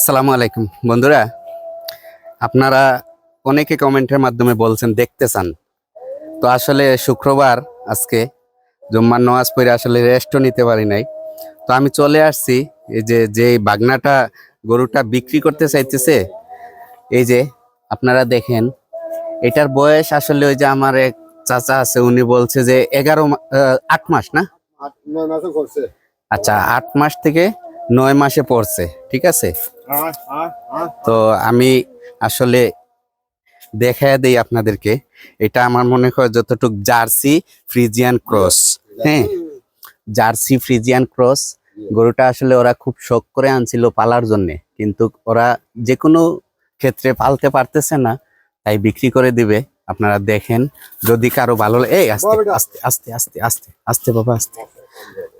আসসালামু আলাইকুম। বন্ধুরা আপনারা অনেকে কমেন্টের মাধ্যমে বলছেন দেখতে চান। তো আসলে শুক্রবার আজকে জুম্মার নামাজ পড়ে আসলে রেস্টও নিতে পারি নাই। তো আমি চলে আসছি এই যে যে বাগনাটা গরুটা বিক্রি করতে চাইতেছে এই যে আপনারা দেখেন এটার বয়স আসলে ওই যে আমার এক চাচা আছে উনি বলছে যে এগারো আট মাস না? আচ্ছা আট মাস থেকে নয় মাসে পড়ছে ঠিক আছে? তো আমি আসলে দেখায় দেই আপনাদেরকে। এটা আমার মনে হয় যতটুক জার্সি ফ্রিজিয়ান ক্রস হ্যাঁ? জার্সি ফ্রিজিয়ান ক্রস গরুটা আসলে ওরা খুব শখ করে আনছিল পালার জন্যে। কিন্তু ওরা যে কোনো ক্ষেত্রে পালতে পারতেছে না তাই বিক্রি করে দিবে। আপনারা দেখেন যদি কারও ভালো এই আস্তে আস্তে আস্তে আস্তে আস্তে আস্তে বাবা আস্তে।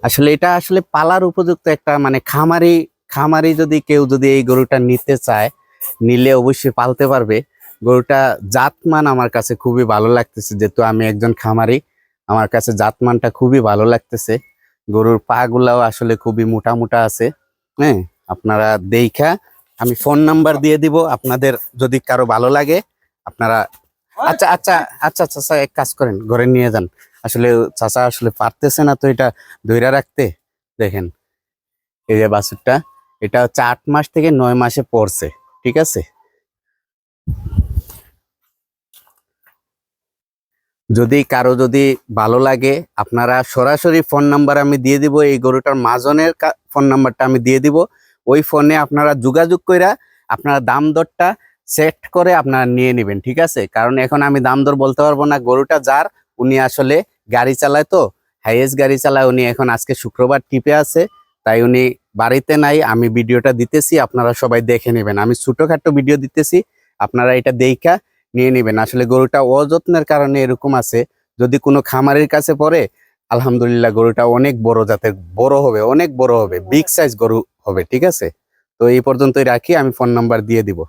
আসলে এটা আসলে পালার উপযুক্ত একটা মানে খামারি খামারি যদি কেউ যদি এই গরুটা নিতে চায় নিলে অবশ্যই পালতে পারবে। গরুটা জাতমান আমার কাছে খুবই ভালো লাগতেছে। যেহেতু আমি একজন খামারি আমার কাছে জাতমানটা খুবই ভালো লাগতেছে। গরুর পা গুলাও আসলে খুবই মোটা মোটা আছে। হ্যাঁ আপনারা দেখা আমি ফোন নাম্বার দিয়ে দিব। আপনাদের যদি কারও ভালো লাগে আপনারা আচ্ছা আচ্ছা আচ্ছা আচ্ছা, এক কাজ করেন ঘরে নিয়ে যান। আসলে চাচা আসলে পারতেছে না তো এটা ধৈরা রাখতে। দেখেন, এই যে বাছুরটা, এটা হচ্ছে আট মাস থেকে নয় মাসে পড়ছে, ঠিক আছে? যদি কারও যদি ভালো লাগে, আপনারা সরাসরি ফোন নাম্বার আমি দিয়ে দিব, এই গরুটার মাজনের ফোন নাম্বারটা আমি দিয়ে দিব। ওই ফোনে আপনারা যোগাযোগ কইরা আপনারা দাম দরটা সেট করে আপনারা নিয়ে নেবেন, ঠিক আছে? কারণ এখন আমি দাম দর বলতে পারব না, গরুটা যার উনি আসলে গাড়ি চালায় তো, হাইয়েস্ট গাড়ি চালায় উনি এখন আজকে শুক্রবার টিপে আছে, তাই উনি বাড়িতে নাই, আমি ভিডিওটা দিতেছি, আপনারা সবাই দেখে নেবেন। আমি ছোটখাটো ভিডিও দিতেছি, আপনারা এটা দেখা নিয়ে নেবেন। আসলে গরুটা অযত্নের কারণে এরকম আছে, যদি কোনো খামারের কাছে পড়ে, আলহামদুলিল্লাহ গরুটা অনেক বড় জাতের, বড় হবে, অনেক বড় হবে বিগ সাইজ গরু হবে, ঠিক আছে? তো এই পর্যন্তই রাখি, আমি ফোন নাম্বার দিয়ে দিব।